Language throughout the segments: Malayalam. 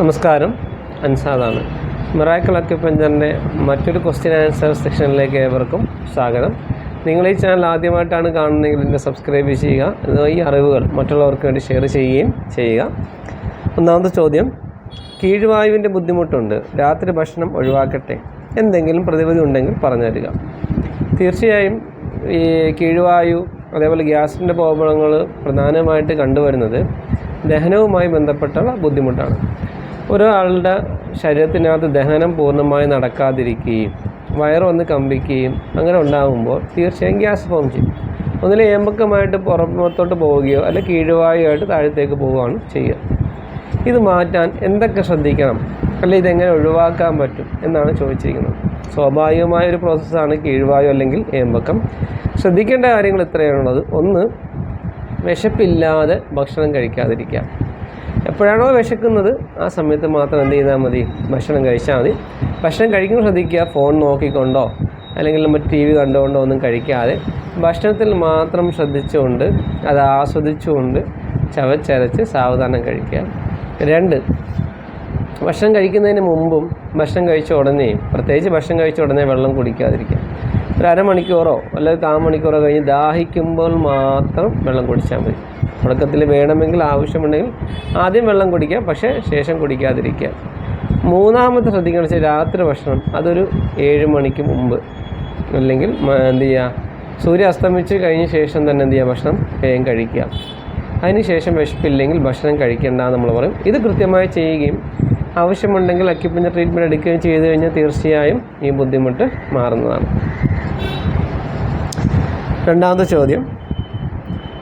നമസ്കാരം. അൻസാദാണ്. മിറാക്കിൾ അക്യുപഞ്ചറിന്റെ മറ്റൊരു ക്വസ്റ്റ്യൻ ആൻസർ സെക്ഷനിലേക്ക് ഏവർക്കും സ്വാഗതം. നിങ്ങൾ ഈ ചാനൽ ആദ്യമായിട്ടാണ് കാണുന്നതെങ്കിൽ ഇതിന്റെ സബ്സ്ക്രൈബ് ചെയ്യുക. ഈ അറിവുകൾ മറ്റുള്ളവർക്ക് വേണ്ടി ഷെയർ ചെയ്യുകയും ചെയ്യുക. ഒന്നാമത്തെ ചോദ്യം. കീഴ്വായുവിന്റെ ബുദ്ധിമുട്ടുണ്ട്. രാത്രി ഭക്ഷണം ഒഴിവാക്കട്ടെ. എന്തെങ്കിലും പ്രതിവിധി ഉണ്ടെങ്കിൽ പറഞ്ഞു തരിക തീർച്ചയായും ഈ കീഴ്വായു അതേപോലെ ഗ്യാസിന്റെ പ്രോബ്ലങ്ങൾ പ്രധാനമായിട്ട് കണ്ടുവരുന്നത് ദഹനവുമായി ബന്ധപ്പെട്ടുള്ള ബുദ്ധിമുട്ടാണ്. ഒരാളുടെ ശരീരത്തിനകത്ത് ദഹനം പൂർണമായി നടക്കാതിരിക്കുകയും വയർ വന്ന് കമ്പിക്കുകയും അങ്ങനെ ഉണ്ടാകുമ്പോൾ തീർച്ചയായും ഗ്യാസ് ഫോം ചെയ്യും. ഒന്നിലെ ഏമ്പക്കമായിട്ട് പുറമത്തോട്ട് പോവുകയോ അല്ലെ കീഴുവായുമായിട്ട് താഴത്തേക്ക് പോവുകയാണ് ചെയ്യുക. ഇത് മാറ്റാൻ എന്തൊക്കെ ശ്രദ്ധിക്കണം? അല്ലെ ഇതെങ്ങനെ ഒഴിവാക്കാൻ പറ്റും? എന്നാണ് ചോദിച്ചിരിക്കുന്നത്. സ്വാഭാവികമായ ഒരു പ്രോസസ്സാണ് കീഴ്വായു അല്ലെങ്കിൽ ഏമ്പക്കം. ശ്രദ്ധിക്കേണ്ട കാര്യങ്ങൾ ഇത്രയാണുള്ളത്. ഒന്ന് വിശപ്പില്ലാതെ ഭക്ഷണം കഴിക്കാതിരിക്കുക. എപ്പോഴാണോ വിശക്കുന്നത് ആ സമയത്ത് മാത്രം എന്ത് ചെയ്താൽ മതി? ഭക്ഷണം കഴിച്ചാൽ മതി. ഭക്ഷണം കഴിക്കുമ്പോൾ ശ്രദ്ധിക്കുക. ഫോൺ നോക്കിക്കൊണ്ടോ അല്ലെങ്കിൽ മറ്റ് ടി വി കണ്ടുകൊണ്ടോ ഒന്നും കഴിക്കാതെ ഭക്ഷണത്തിൽ മാത്രം ശ്രദ്ധിച്ചുകൊണ്ട് അത് ആസ്വദിച്ചുകൊണ്ട് ചവച്ചരച്ച് സാവധാനം കഴിക്കുക. രണ്ട് ഭക്ഷണം കഴിക്കുന്നതിന് മുമ്പും ഭക്ഷണം കഴിച്ച ഉടനെയും പ്രത്യേകിച്ച് ഭക്ഷണം കഴിച്ച ഉടനെ വെള്ളം കുടിക്കാതിരിക്കുക. ഒരു അരമണിക്കൂറോ അല്ലെങ്കിൽ കാ മണിക്കൂറോ കഴിഞ്ഞ് ദാഹിക്കുമ്പോൾ മാത്രം വെള്ളം കുടിച്ചാൽ മതി. തുടക്കത്തിൽ വേണമെങ്കിൽ ആവശ്യമുണ്ടെങ്കിൽ ആദ്യം വെള്ളം കുടിക്കുക പക്ഷേ ശേഷം കുടിക്കാതിരിക്കുക. മൂന്നാമത്തെ ശ്രദ്ധിക്കണം വെച്ചാൽ രാത്രി ഭക്ഷണം അതൊരു ഏഴ് മണിക്ക് മുമ്പ്. അല്ലെങ്കിൽ എന്ത് ചെയ്യുക? സൂര്യ അസ്തമിച്ച് കഴിഞ്ഞ ശേഷം തന്നെ എന്ത് ചെയ്യുക? ഭക്ഷണം വേഗം കഴിക്കുക. അതിനുശേഷം വിശപ്പില്ലെങ്കിൽ ഭക്ഷണം കഴിക്കേണ്ട നമ്മൾ പറയും. ഇത് കൃത്യമായി ചെയ്യുകയും ആവശ്യമുണ്ടെങ്കിൽ അക്യുപ്പിന്റെ ട്രീറ്റ്മെന്റ് എടുക്കുകയും ചെയ്തു കഴിഞ്ഞാൽ തീർച്ചയായും ഈ ബുദ്ധിമുട്ട് മാറുന്നതാണ്. രണ്ടാമത്തെ ചോദ്യം.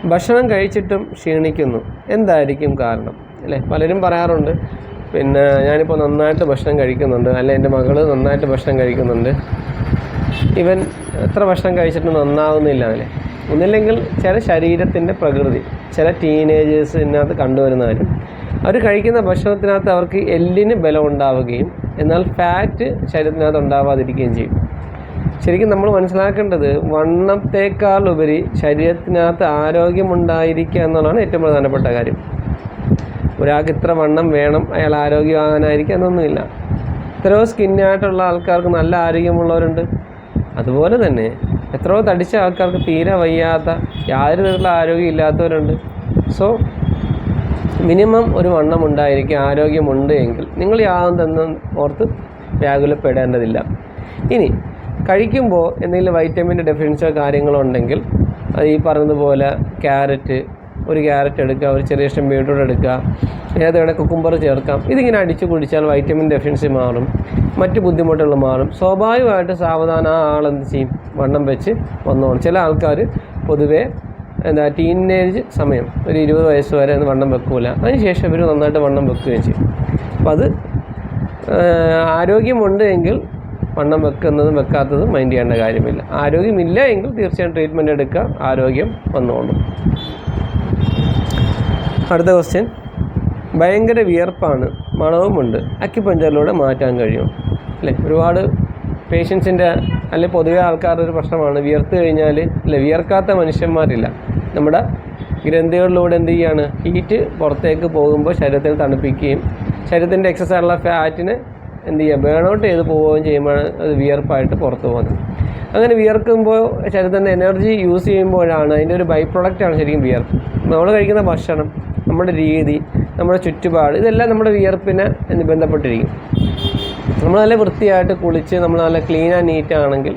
ഭക്ഷണം കഴിച്ചിട്ടും ക്ഷീണിക്കുന്നു. എന്തായിരിക്കും കാരണം? അല്ലേ? പലരും പറയാറുണ്ട് പിന്നെ ഞാനിപ്പോൾ നന്നായിട്ട് ഭക്ഷണം കഴിക്കുന്നുണ്ട് അല്ലെ എന്റെ മകൾ നന്നായിട്ട് ഭക്ഷണം കഴിക്കുന്നുണ്ട്. ഇവൻ എത്ര ഭക്ഷണം കഴിച്ചിട്ടും നന്നാവുന്നില്ല അല്ലേ? ഒന്നില്ലെങ്കിൽ ചില ശരീരത്തിന്റെ പ്രകൃതി ചില ടീനേജേഴ്സിനകത്ത് കണ്ടുവരുന്ന കാര്യം അവർ കഴിക്കുന്ന ഭക്ഷണത്തിനകത്ത് അവർക്ക് എല്ലിന് ബലം ഉണ്ടാവുകയും എന്നാൽ ഫാറ്റ് ശരീരത്തിനകത്ത് ഉണ്ടാവാതിരിക്കുകയും ചെയ്യും. ശരിക്കും നമ്മൾ മനസ്സിലാക്കേണ്ടത് വണ്ണത്തേക്കാൾ ഉപരി ശരീരത്തിനകത്ത് ആരോഗ്യമുണ്ടായിരിക്കുക എന്നുള്ളതാണ് ഏറ്റവും പ്രധാനപ്പെട്ട കാര്യം. ഒരാൾക്ക് ഇത്ര വണ്ണം വേണം അയാൾ ആരോഗ്യവാനായിരിക്കുക എന്നൊന്നുമില്ല. എത്രയോ സ്കിന്നായിട്ടുള്ള ആൾക്കാർക്ക് നല്ല ആരോഗ്യമുള്ളവരുണ്ട്. അതുപോലെ തന്നെ എത്രയോ തടിച്ച ആൾക്കാർക്ക് തീരെ വയ്യാത്ത യാതൊരു തരത്തിലുള്ള ആരോഗ്യം ഇല്ലാത്തവരുണ്ട്. സോ മിനിമം ഒരു വണ്ണം ഉണ്ടായിരിക്കും ആരോഗ്യമുണ്ട് എങ്കിൽ. നിങ്ങൾ യാതൊന്നും ഓർത്ത് വ്യാകുലപ്പെടേണ്ടതില്ല. ഇനി കഴിക്കുമ്പോൾ എന്തെങ്കിലും വൈറ്റമിന്റെ ഡെഫിഷ്യൻസിയോ കാര്യങ്ങളോ ഉണ്ടെങ്കിൽ ഈ പറഞ്ഞതുപോലെ ക്യാരറ്റ് ഒരു ക്യാരറ്റ് എടുക്കുക ഒരു ചെറിയ ഇഷ്ടം ബീട്രൂട്ട് എടുക്കുക ഏത് വേണേൽ കുക്കുംബർ ചേർക്കാം. ഇതിങ്ങനെ അടിച്ച് കുടിച്ചാൽ വൈറ്റമിൻ ഡെഫിഷ്യൻസി മാറും മറ്റ് ബുദ്ധിമുട്ടുകൾ മാറും. സ്വാഭാവികമായിട്ട് സാവധാനം ആ ആളെന്ത് ചെയ്യും? വണ്ണം വെച്ച് വന്നോളും. ചില ആൾക്കാർ പൊതുവേ എന്താ ടീനേജ് സമയം ഒരു ഇരുപത് വയസ്സ് വരെ ഒന്നും വണ്ണം വെക്കൂല. അതിനുശേഷം ഇവർ നന്നായിട്ട് വണ്ണം വെക്കുകയും ചെയ്യും. അപ്പം അത് ആരോഗ്യമുണ്ട് എങ്കിൽ വണ്ണം വെക്കുന്നതും വെക്കാത്തതും മൈൻഡ് ചെയ്യേണ്ട കാര്യമില്ല. ആരോഗ്യമില്ല എങ്കിൽ തീർച്ചയായും ട്രീറ്റ്മെന്റ് എടുക്കുക. ആരോഗ്യം വന്നോളും. അടുത്ത ക്വസ്റ്റ്യൻ ഭയങ്കര വിയർപ്പാണ്. മണവുമുണ്ട്. അക്യുപഞ്ചറിലൂടെ മാറ്റാൻ കഴിയും. അല്ലേ? ഒരുപാട് പേഷ്യൻസിന്റെ അല്ലെങ്കിൽ പൊതുവെ ആൾക്കാരുടെ ഒരു പ്രശ്നമാണ്. വിയർത്ത് കഴിഞ്ഞാൽ അല്ലെ വിയർക്കാത്ത മനുഷ്യന്മാരില്ല. നമ്മുടെ ഗ്രന്ഥികളിലൂടെ എന്ത് ചെയ്യാണ്? ഹീറ്റ് പുറത്തേക്ക് പോകുമ്പോൾ ശരീരത്തിൽ തണുപ്പിക്കുകയും ശരീരത്തിന്റെ ആയിട്ടുള്ള ഫാറ്റിനെ എന്ത് ചെയ്യുക ബേൺ ഔട്ട് ചെയ്ത് പോവുകയും ചെയ്യുമ്പോൾ അത് വിയർപ്പായിട്ട് പുറത്തു പോകുന്നത്. അങ്ങനെ വിയർക്കുമ്പോൾ ശരീരത്തിന്റെ എനർജി യൂസ് ചെയ്യുമ്പോഴാണ് അതിന്റെ ഒരു ബൈ പ്രൊഡക്റ്റാണ് ശരിക്കും വിയർപ്പ്. നമ്മൾ കഴിക്കുന്ന ഭക്ഷണം നമ്മുടെ രീതി നമ്മുടെ ചുറ്റുപാട് ഇതെല്ലാം നമ്മുടെ വിയർപ്പിനെ ബന്ധപ്പെട്ടിരിക്കും. നമ്മൾ നല്ല വൃത്തിയായിട്ട് കുളിച്ച് നമ്മൾ നല്ല ക്ലീൻ ആൻഡ് നീറ്റ് ആണെങ്കിൽ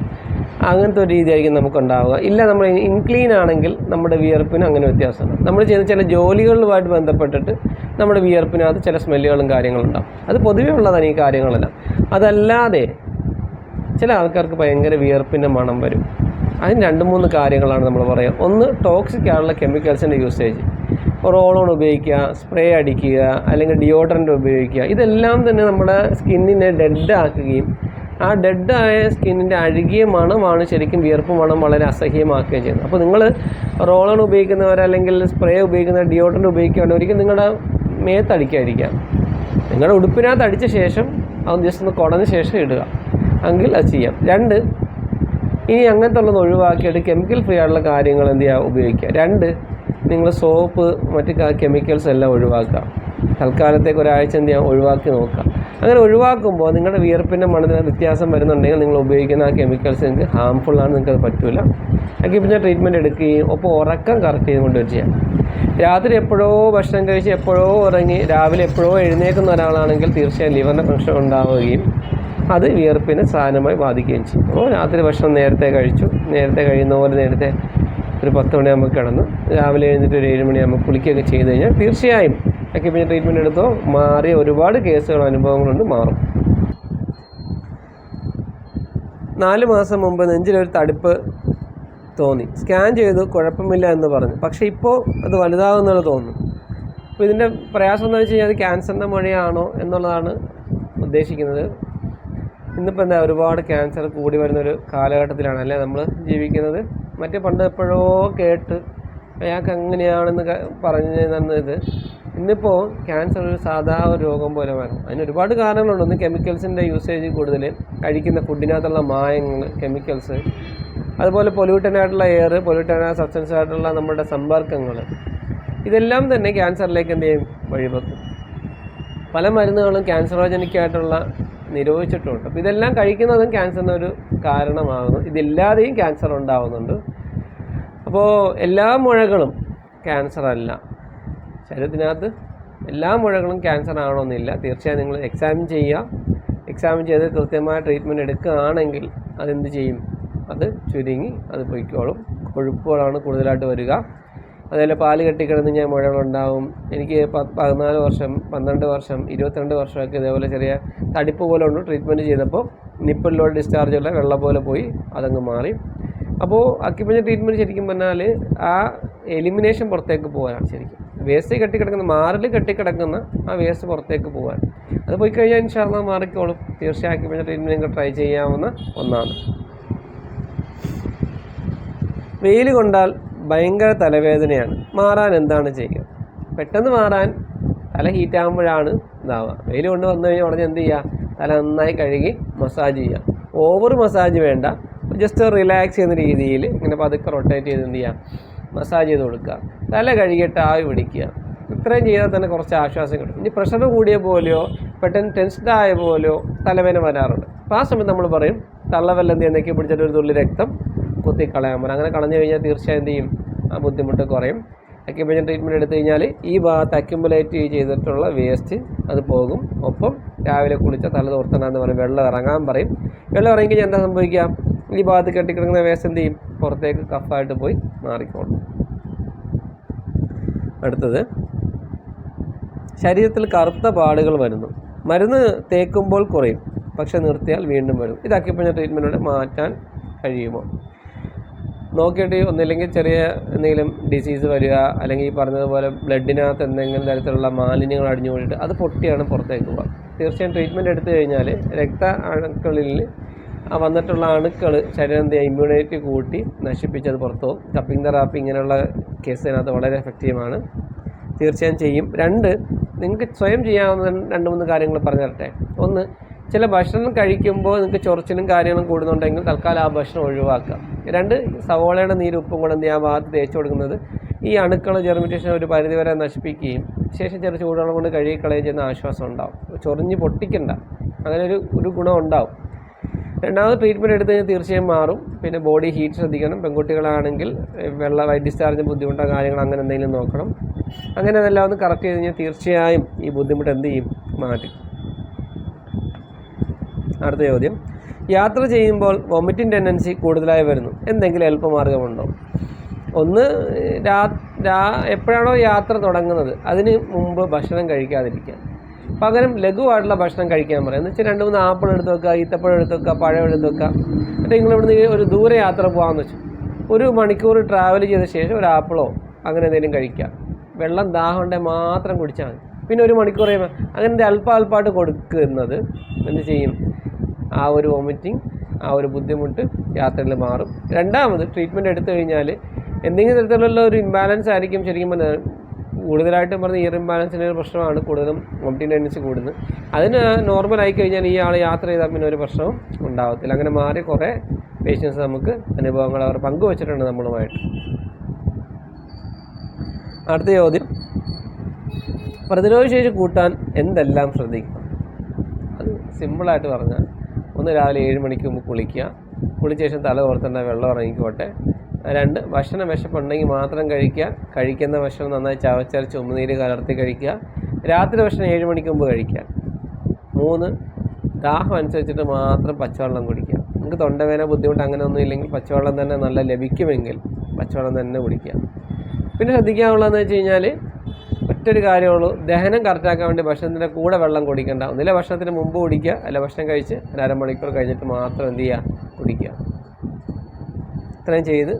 അങ്ങനത്തെ ഒരു രീതിയായിരിക്കും നമുക്കുണ്ടാവുക. ഇല്ല നമ്മൾ ഇൻക്ലീൻ ആണെങ്കിൽ നമ്മുടെ വിയർപ്പിന് അങ്ങനെ വ്യത്യാസമാണ് നമ്മൾ ചെയ്യുന്ന ചില ജോലികളുമായിട്ട് ബന്ധപ്പെട്ടിട്ട് നമ്മുടെ വിയർപ്പിനകത്ത് ചില സ്മെല്ലുകളും കാര്യങ്ങളും ഉണ്ടാവും. അത് പൊതുവേ ഉള്ളതാണ് ഈ കാര്യങ്ങളെല്ലാം. അതല്ലാതെ ചില ആൾക്കാർക്ക് ഭയങ്കര വിയർപ്പിന്റെ മണം വരും. അതിന് രണ്ട് മൂന്ന് കാര്യങ്ങളാണ് നമ്മൾ പറയുക. ഒന്ന് ടോക്സിക് ആയുള്ള കെമിക്കൽസിന്റെ യൂസേജ് റോളോൺ ഉപയോഗിക്കുക സ്പ്രേ അടിക്കുക അല്ലെങ്കിൽ ഡിയോഡറന്റ് ഉപയോഗിക്കുക. ഇതെല്ലാം തന്നെ നമ്മുടെ സ്കിന്നിനെ ഡെഡ് ആക്കുകയും ആ ഡെഡായ സ്കിന്നിന്റെ അഴുകിയ മണമാണ് ശരിക്കും വിയർപ്പ് മണം വളരെ അസഹ്യമാക്കുകയും ചെയ്യുന്നത്. അപ്പോൾ നിങ്ങൾ റോളോൺ ഉപയോഗിക്കുന്നവർ അല്ലെങ്കിൽ സ്പ്രേ ഉപയോഗിക്കുന്നവർ ഡിയോഡറന്റ് ഉപയോഗിക്കുകയാണെങ്കിൽ ഒരിക്കലും നിങ്ങളുടെ മേത്തടിക്കാതിരിക്കുക നിങ്ങളുടെ ഉടുപ്പിനകത്ത് അടിച്ച ശേഷം അവൻ ജസ്റ്റ് ഒന്ന് കുടഞ്ഞ ശേഷം ഇടുക. എങ്കിൽ അത് ചെയ്യാം. രണ്ട് ഇനി അങ്ങനത്തെ ഉള്ളത് ഒഴിവാക്കിയിട്ട് കെമിക്കൽ ഫ്രീ ആയിട്ടുള്ള കാര്യങ്ങൾ എന്ത് ചെയ്യുക ഉപയോഗിക്കുക. രണ്ട് നിങ്ങൾ സോപ്പ് മറ്റ് കെമിക്കൽസ് എല്ലാം ഒഴിവാക്കുക. തൽക്കാലത്തേക്ക് ഒരാഴ്ച എന്ത് ചെയ്യാം? ഒഴിവാക്കി നോക്കുക. അങ്ങനെ ഒഴിവാക്കുമ്പോൾ നിങ്ങളുടെ വിയർപ്പിന്റെ മണത്തിന് വ്യത്യാസം വരുന്നുണ്ടെങ്കിൽ നിങ്ങൾ ഉപയോഗിക്കുന്ന ആ കെമിക്കൽസ് നിങ്ങൾക്ക് ഹാംഫുള്ളാണ് ആണ് നിങ്ങൾക്ക് അത് പറ്റില്ല ഞാൻ ട്രീറ്റ്മെന്റ് എടുക്കുകയും ഒപ്പം ഉറക്കം കറക്റ്റ് ചെയ്തുകൊണ്ട് ചെയ്യാം രാത്രി എപ്പോഴോ ഭക്ഷണം കഴിച്ച് എപ്പോഴോ ഉറങ്ങി രാവിലെ എപ്പോഴോ എഴുന്നേക്കുന്ന ഒരാളാണെങ്കിൽ തീർച്ചയായും ലിവറിന്റെ പ്രശ്നം ഉണ്ടാവുകയും അത് വിയർപ്പിനെ സാധനമായി ബാധിക്കുകയും ചെയ്യും. അപ്പോൾ രാത്രി ഭക്ഷണം നേരത്തെ കഴിച്ചു. നേരത്തെ കഴിയുന്ന പോലെ നേരത്തെ ഒരു പത്ത് മണിയാകുമ്പോൾ കിടന്നു. രാവിലെ എഴുന്നിട്ട് ഒരു ഏഴ് മണിയാകുമ്പോൾ കുളിക്കുകയൊക്കെ ചെയ്ത് കഴിഞ്ഞാൽ തീർച്ചയായും അക്യുപഞ്ചർ ട്രീറ്റ്മെന്റ് എടുത്തോ? മാറിയ ഒരുപാട് കേസുകൾ അനുഭവങ്ങളുണ്ട് മാറും. നാല് മാസം മുമ്പ് നെഞ്ചിലൊരു തടുപ്പ് തോന്നി. സ്കാൻ ചെയ്തു കുഴപ്പമില്ല എന്ന് പറഞ്ഞു. പക്ഷേ ഇപ്പോൾ അത് വലുതാകുന്നത് തോന്നുന്നു. അപ്പോൾ ഇതിന്റെ പ്രയാസം എന്ന് വെച്ച് കഴിഞ്ഞാൽ അത് ക്യാൻസറിന്റെ മഴയാണോ എന്നുള്ളതാണ് ഉദ്ദേശിക്കുന്നത്. ഇന്നിപ്പോൾ എന്താ ഒരുപാട് ക്യാൻസർ കൂടി വരുന്നൊരു കാലഘട്ടത്തിലാണ് അല്ലേ നമ്മൾ ജീവിക്കുന്നത്. മറ്റേ പണ്ട് എപ്പോഴോ കേട്ട് അയാൾക്ക് അങ്ങനെയാണെന്ന് പറഞ്ഞു പറഞ്ഞ് തന്നത് ഇന്നിപ്പോൾ ക്യാൻസർ ഒരു സാധാ ഒരു രോഗം പോലെ വരണം അതിന് ഒരുപാട് കാരണങ്ങളുണ്ട്. ഒന്ന് കെമിക്കൽസിന്റെ യൂസേജ് കൂടുതൽ കഴിക്കുന്ന ഫുഡിനകത്തുള്ള മായങ്ങൾ കെമിക്കൽസ് അതുപോലെ പൊല്യൂട്ടഡ് ആയിട്ടുള്ള എയർ പൊല്യൂട്ടഡ് ആയ സബ്സ്റ്റൻസ് ആയിട്ടുള്ള നമ്മുടെ സമ്പർക്കങ്ങൾ ഇതെല്ലാം തന്നെ ക്യാൻസറിലേക്ക് എന്ത് ചെയ്യും? വഴിവെക്കും പല മരുന്നുകളും ക്യാൻസറോജനിക് ആയിട്ടുള്ള നിരോധിച്ചിട്ടുണ്ട്. അപ്പോൾ ഇതെല്ലാം കഴിക്കുന്നതും ക്യാൻസറിന് ഒരു കാരണമാകുന്നു. ഇതില്ലാതെയും ക്യാൻസർ ഉണ്ടാകുന്നുണ്ട് അപ്പോൾ എല്ലാ മുഴകളും ക്യാൻസർ അല്ല. ശരീരത്തിനകത്ത് എല്ലാ മുഴകളും ക്യാൻസർ ആവണമെന്നില്ല. തീർച്ചയായും നിങ്ങൾ എക്സാമിൻ ചെയ്യുക. എക്സാമിൻ ചെയ്ത് കൃത്യമായ ട്രീറ്റ്മെന്റ് എടുക്കുകയാണെങ്കിൽ അതെന്ത് ചെയ്യും? അത് ചുരുങ്ങി അത് പൊയ്ക്കോളും. കൊഴുപ്പുകളാണ് കൂടുതലായിട്ട് വരിക. അതുപോലെ പാൽ കെട്ടിക്കിടന്ന് ഞാൻ മുഴകളുണ്ടാവും. എനിക്ക് പത്ത് പതിനാല് വർഷം പന്ത്രണ്ട് വർഷം ഇരുപത്തിരണ്ട് വർഷമൊക്കെ ഇതേപോലെ ചെറിയ തടിപ്പ് പോലെ ഉണ്ട് ട്രീറ്റ്മെന്റ് ചെയ്തപ്പോൾ നിപ്പിളിലൂടെ ഡിസ്ചാർജ് ഉള്ള വെള്ളം പോലെ പോയി അതങ്ങ് മാറി. അപ്പോൾ അക്യുപഞ്ചർ ട്രീറ്റ്മെന്റ് ശരിക്കും പറഞ്ഞാൽ ആ എലിമിനേഷൻ പുറത്തേക്ക് പോകാനാണ് ശരിക്കും. വേസ്റ്റ് കെട്ടിക്കിടക്കുന്ന മാറിൽ കെട്ടിക്കിടക്കുന്ന ആ വേസ്റ്റ് പുറത്തേക്ക് പോകാൻ അത് പോയി കഴിഞ്ഞാൽ ഇൻഷാല്ല മാറിക്കോളും. തീർച്ചയായും അക്യുപഞ്ചർ ട്രീറ്റ്മെന്റ് ട്രൈ ചെയ്യാവുന്ന ഒന്നാണ്. വെയിൽ കൊണ്ടാൽ ഭയങ്കര തലവേദനയാണ്. മാറാൻ എന്താണ് ചെയ്യുക? പെട്ടെന്ന് മാറാൻ തല ഹീറ്റാകുമ്പോഴാണ് ഇതാവുക. വെയിൽ കൊണ്ട് വന്നു കഴിഞ്ഞാൽ ഉടനെ എന്ത് ചെയ്യുക? തല നന്നായി കഴുകി മസാജ് ചെയ്യുക. ഓവർ മസാജ് വേണ്ട. ജസ്റ്റ് റിലാക്സ് ചെയ്യുന്ന രീതിയിൽ ഇങ്ങനെ പതുക്കെ റൊട്ടേറ്റ് ചെയ്ത് എന്ത് ചെയ്യുക? മസാജ് ചെയ്ത് കൊടുക്കുക. തല കഴുകിയിട്ട് ആവി പിടിക്കുക. ഇത്രയും ചെയ്താൽ തന്നെ കുറച്ച് ആശ്വാസം കിട്ടും. ഇനി പ്രഷർ കൂടിയ പോലെയോ പെട്ടെന്ന് ടെൻസ്ഡ് ആയ പോലെയോ തലവേദന വരാറുണ്ട്. അപ്പോൾ ആ സമയത്ത് നമ്മൾ പറയും തള്ളവെല്ലം എന്ത് ചെയ്യുന്നേക്ക് പിടിച്ചിട്ട് ഒരു തുള്ളി രക്തം കുത്തി പറ്റും അങ്ങനെ കളഞ്ഞു കഴിഞ്ഞാൽ തീർച്ചയായും എന്ത് ചെയ്യും? ആ ബുദ്ധിമുട്ട് കുറയും. അക്യുമേഷൻ ട്രീറ്റ്മെന്റ് എടുത്തു കഴിഞ്ഞാൽ ഈ ഭാഗത്ത് അക്യുമുലേറ്റ് ചെയ്തിട്ടുള്ള വേസ്റ്റ് അത് പോകും. ഒപ്പം രാവിലെ കുളിച്ച തല തോർത്തണമെന്ന് പറയും. വെള്ളം ഇറങ്ങാൻ പറയും. വെള്ളം ഇറങ്ങി കഴിഞ്ഞാൽ എന്താ സംഭവിക്കുക? ഈ ഭാഗത്ത് കെട്ടിക്കിടക്കുന്ന വേസ്റ്റ് എന്ത് ചെയ്യും? പുറത്തേക്ക് കഫായിട്ട് പോയി മാറിക്കോളും. അടുത്തത് ശരീരത്തിൽ കറുത്ത പാടുകൾ വരുന്നു. മരുന്ന് തേക്കുമ്പോൾ കുറയും. പക്ഷെ നിർത്തിയാൽ വീണ്ടും വരും. ഇത് അക്യുപഞ്ചർ ട്രീറ്റ്മെന്റിലൂടെ മാറ്റാൻ കഴിയുമോ? നോക്കിയിട്ട് ഒന്നില്ലെങ്കിൽ ചെറിയ എന്തെങ്കിലും ഡിസീസ് വരിക അല്ലെങ്കിൽ ഈ പറഞ്ഞതുപോലെ ബ്ലഡിനകത്ത് എന്തെങ്കിലും തരത്തിലുള്ള മാലിന്യങ്ങൾ അടിഞ്ഞു കൂടിയിട്ട് അത് പൊട്ടിയാണ് പുറത്തേക്ക് പോകുക തീർച്ചയായും ട്രീറ്റ്മെന്റ് എടുത്തു കഴിഞ്ഞാൽ രക്ത അണുക്കളിൽ വന്നിട്ടുള്ള അണുക്കൾ ശരീരം ഇമ്മ്യൂണിറ്റി കൂട്ടി നശിപ്പിച്ചത് പുറത്തു പോകും. കപ്പിംഗ് തെറാപ്പി ഇങ്ങനെയുള്ള കേസിനകത്ത് വളരെ എഫക്റ്റീവാണ് തീർച്ചയായും ചെയ്യും. രണ്ട് നിങ്ങൾക്ക് സ്വയം ചെയ്യാവുന്ന രണ്ട് മൂന്ന് കാര്യങ്ങൾ പറഞ്ഞു തരട്ടെ. ഒന്ന് ചില ഭക്ഷണം കഴിക്കുമ്പോൾ നിങ്ങൾക്ക് ചൊറിച്ചിലും കാര്യങ്ങളും കൂടുന്നുണ്ടെങ്കിൽ തൽക്കാലം ആ ഭക്ഷണം ഒഴിവാക്കുക രണ്ട് സവോളയുടെ നീര് ഉപ്പും കൂടെ എന്ത് ചെയ്യാൻ ഭാഗത്ത് തേച്ച് കൊടുക്കുന്നത്. ഈ അണുക്കൾ ജെർമിറ്റേഷൻ ഒരു പരിധിവരെ നശിപ്പിക്കുകയും ശേഷം ചെറിയ ചൂടുവെള്ളം കൊണ്ട് കഴുകിക്കളയുകയും ചെയ്യുന്ന ആശ്വാസം ഉണ്ടാവും. ചൊറിഞ്ഞ് പൊട്ടിക്കണ്ട. അങ്ങനെ ഒരു ഒരു ഗുണം ഉണ്ടാവും. രണ്ടാമത് ട്രീറ്റ്മെന്റ് എടുത്തു കഴിഞ്ഞാൽ തീർച്ചയായും മാറും. പിന്നെ ബോഡി ഹീറ്റ് ശ്രദ്ധിക്കണം. പെൺകുട്ടികളാണെങ്കിൽ വെള്ള വൈറ്റ് ഡിസ്ചാർജ് ബുദ്ധിമുട്ടോ കാര്യങ്ങൾ അങ്ങനെ എന്തെങ്കിലും നോക്കണം. അങ്ങനെ അതെല്ലാം ഒന്ന് കറക്റ്റ് ചെയ്ത് കഴിഞ്ഞാൽ തീർച്ചയായും ഈ ബുദ്ധിമുട്ട് എന്ത് ചെയ്യും? മാറ്റും. അടുത്ത ചോദ്യം. യാത്ര ചെയ്യുമ്പോൾ വോമിറ്റിംഗ് ടെൻഡൻസി കൂടുതലായി വരുന്നു. എന്തെങ്കിലും എളുപ്പമാർഗമുണ്ടോ? ഒന്ന് രാ രാ എപ്പോഴാണോ യാത്ര തുടങ്ങുന്നത്? അതിന് മുമ്പ് ഭക്ഷണം കഴിക്കാതിരിക്കുക. പകരം ലഘുവായിട്ടുള്ള ഭക്ഷണം കഴിക്കാൻ പറയാം. എന്ന് വെച്ചാൽ രണ്ട് മൂന്ന് ആപ്പിൾ എടുത്ത് വെക്കുക ഈത്തപ്പഴം എടുത്ത് വെക്കുക പഴം എടുത്ത് വെക്കുക. എന്നിട്ട് നിങ്ങൾ ഇവിടുന്ന് ഒരു ദൂരെ യാത്ര പോകാമെന്ന് വെച്ചു. ഒരു മണിക്കൂർ ട്രാവൽ ചെയ്ത ശേഷം ഒരു ആപ്പിളോ അങ്ങനെ എന്തെങ്കിലും കഴിക്കുക. വെള്ളം ദാഹം ഉണ്ടെങ്കിൽ മാത്രം കുടിച്ചാൽ മതി. പിന്നെ ഒരു മണിക്കൂർ കഴിയുമ്പോൾ അങ്ങനെ അല്പ അല്പമായിട്ട് കൊടുക്കുന്നത് എന്ത് ചെയ്യും? ആ ഒരു വോമിറ്റിംഗ് ആ ഒരു ബുദ്ധിമുട്ട് യാത്രയിൽ മാറും. രണ്ടാമത് ട്രീറ്റ്മെന്റ് എടുത്തു കഴിഞ്ഞാൽ എന്തെങ്കിലും തരത്തിലുള്ള ഒരു ഇംബാലൻസ് ആയിരിക്കും ശരിക്കും പറഞ്ഞാൽ. കൂടുതലായിട്ടും പറഞ്ഞ ഇയർ ഇംബാലൻസിന്റെ ഒരു പ്രശ്നമാണ് കൂടുതലും വോമിറ്റിംഗ് ടെൻഡൻസി കൂടുന്നത്. അതിന് ആയി കഴിഞ്ഞാൽ ഈ ആൾ യാത്ര ചെയ്താൽ പിന്നെ ഒരു പ്രശ്നവും ഉണ്ടാകത്തില്ല അങ്ങനെ മാറി കുറേ പേഷ്യൻസ് നമുക്ക് അനുഭവങ്ങൾ അവർ പങ്കുവച്ചിട്ടുണ്ട് നമ്മളുമായിട്ട്. അടുത്ത ചോദ്യം. പ്രതിരോധശേഷി കൂട്ടാൻ എന്തെല്ലാം ശ്രദ്ധിക്കണം? അത് സിമ്പിളായിട്ട് പറഞ്ഞാൽ രാവിലെ ഏഴ് മണിക്ക് മുമ്പ് കുളിക്കുക. കുളിച്ച ശേഷം തല ഓർത്തേണ്ട വെള്ളം ഇറങ്ങിക്കോട്ടെ രണ്ട് ഭക്ഷണം വിശപ്പുണ്ടെങ്കിൽ മാത്രം കഴിക്കുക. കഴിക്കുന്ന ഭക്ഷണം നന്നായി ചവച്ചരച്ച് ഉമ്മനീര് കലർത്തി കഴിക്കുക. രാത്രി ഭക്ഷണം ഏഴ് മണിക്ക് മുമ്പ് കഴിക്കുക. മൂന്ന് ദാഹം അനുസരിച്ചിട്ട് മാത്രം പച്ചവെള്ളം കുടിക്കുക. നിങ്ങൾക്ക് തൊണ്ടവേന ബുദ്ധിമുട്ട് അങ്ങനെ ഒന്നും ഇല്ലെങ്കിൽ പച്ചവെള്ളം തന്നെ നല്ല ലഭിക്കുമെങ്കിൽ പച്ചവെള്ളം തന്നെ കുടിക്കുക. പിന്നെ ശ്രദ്ധിക്കാനുള്ളതെന്ന് വെച്ച് കഴിഞ്ഞാൽ ഒറ്റൊരു കാര്യമുള്ളൂ ദഹനം കറക്റ്റാക്കാൻ വേണ്ടി ഭക്ഷണത്തിന്റെ കൂടെ വെള്ളം കുടിക്കേണ്ട. ഒന്നിലെ ഭക്ഷണത്തിന് മുമ്പ് കുടിക്കുക അല്ല ഭക്ഷണം കഴിച്ച് ഒരു അരമണിക്കൂർ കഴിഞ്ഞിട്ട് മാത്രം എന്ത് ചെയ്യുക? കുടിക്കുക. ഇത്രയും ചെയ്ത്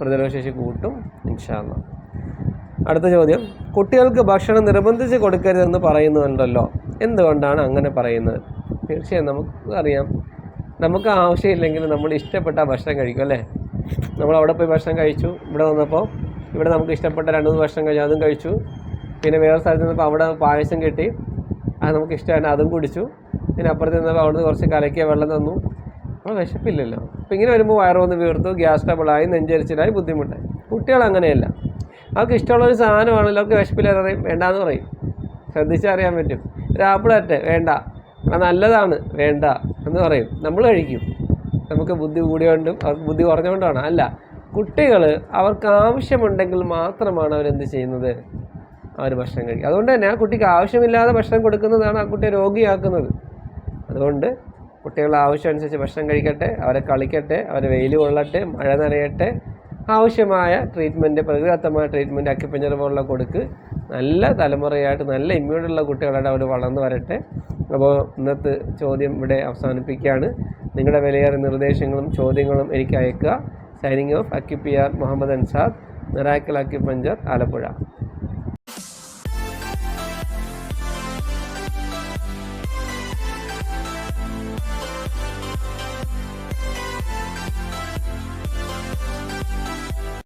പ്രതിരോധശേഷി കൂട്ടും ഇൻഷാല്ല അടുത്ത ചോദ്യം കുട്ടികൾക്ക് ഭക്ഷണം നിർബന്ധിച്ച് കൊടുക്കരുതെന്ന് പറയുന്നുണ്ടല്ലോ. എന്തുകൊണ്ടാണ് അങ്ങനെ പറയുന്നത്? തീർച്ചയായും നമുക്ക് അറിയാം. നമുക്ക് ആവശ്യമില്ലെങ്കിൽ നമ്മൾ ഇഷ്ടപ്പെട്ട ഭക്ഷണം കഴിക്കും അല്ലേ? നമ്മൾ അവിടെ പോയി ഭക്ഷണം കഴിച്ചു ഇവിടെ വന്നപ്പോൾ ഇവിടെ നമുക്ക് ഇഷ്ടപ്പെട്ട രണ്ട് മൂന്ന് ഭക്ഷണം കഴിച്ചു അതും കഴിച്ചു. പിന്നെ വേറെ സ്ഥലത്ത് നിന്നപ്പോൾ അവിടെ പായസം കിട്ടി. അത് നമുക്ക് ഇഷ്ടമാണ് അതും കുടിച്ചു. പിന്നെ അപ്പുറത്ത് നിന്നപ്പോൾ അവിടുന്ന് കുറച്ച് കലക്കിയ വെള്ളം തന്നു. അപ്പോൾ വിശപ്പില്ലല്ലോ. അപ്പോൾ ഇങ്ങനെ വരുമ്പോൾ വയറൊന്ന് വീർത്തു ഗ്യാസ് ട്രബിളായി നെഞ്ചരിച്ചിലായി ബുദ്ധിമുട്ടായി. കുട്ടികൾ അങ്ങനെയല്ല. അവർക്ക് ഇഷ്ടമുള്ളൊരു സാധനമാണല്ലോ അവർക്ക് വിശപ്പില്ലാതെ പറയും. വേണ്ടാന്ന് പറയും. ശ്രദ്ധിച്ചറിയാൻ പറ്റും. ഒരു ആപ്പിളറ്റ് വേണ്ട. നല്ലതാണ് വേണ്ട എന്ന് പറയും. നമ്മൾ കഴിക്കും. നമുക്ക് ബുദ്ധി കൂടിയോണ്ടും അവർക്ക് ബുദ്ധി കുറഞ്ഞുകൊണ്ടാണ് അല്ല കുട്ടികൾ അവർക്ക് ആവശ്യമുണ്ടെങ്കിൽ മാത്രമാണ് അവരെന്ത് ചെയ്യുന്നത്? അവർ ഭക്ഷണം കഴിക്കും. അതുകൊണ്ട് തന്നെ ആ കുട്ടിക്ക് ആവശ്യമില്ലാതെ ഭക്ഷണം കൊടുക്കുന്നതാണ് ആ കുട്ടിയെ രോഗിയാക്കുന്നത്. അതുകൊണ്ട് കുട്ടികളുടെ ആവശ്യം അനുസരിച്ച് ഭക്ഷണം കഴിക്കട്ടെ അവരെ കളിക്കട്ടെ അവരെ വെയിൽ കൊള്ളട്ടെ മഴ നനയട്ടെ ആവശ്യമായ ട്രീറ്റ്മെന്റ് പ്രകൃതിദത്തമായ ട്രീറ്റ്മെന്റ് അക്യുപഞ്ചർ പോലുള്ള കൊടുക്ക് നല്ല തലമുറയായിട്ട് നല്ല ഇമ്മ്യൂണുള്ള കുട്ടികളായിട്ട് അവർ വളർന്നു വരട്ടെ. അപ്പോൾ ഇന്നത്തെ ചോദ്യം ഇവിടെ അവസാനിപ്പിക്കുകയാണ്. നിങ്ങളുടെ വിലയേറെ നിർദ്ദേശങ്ങളും ചോദ്യങ്ങളും എനിക്ക് അയക്കുക സൈനിങ് ഓഫ് അക്യുപിയാർ മുഹമ്മദ് അൻസാദ് മിറാക്കിൾ അക്യുപഞ്ചർ ആലപ്പുഴ.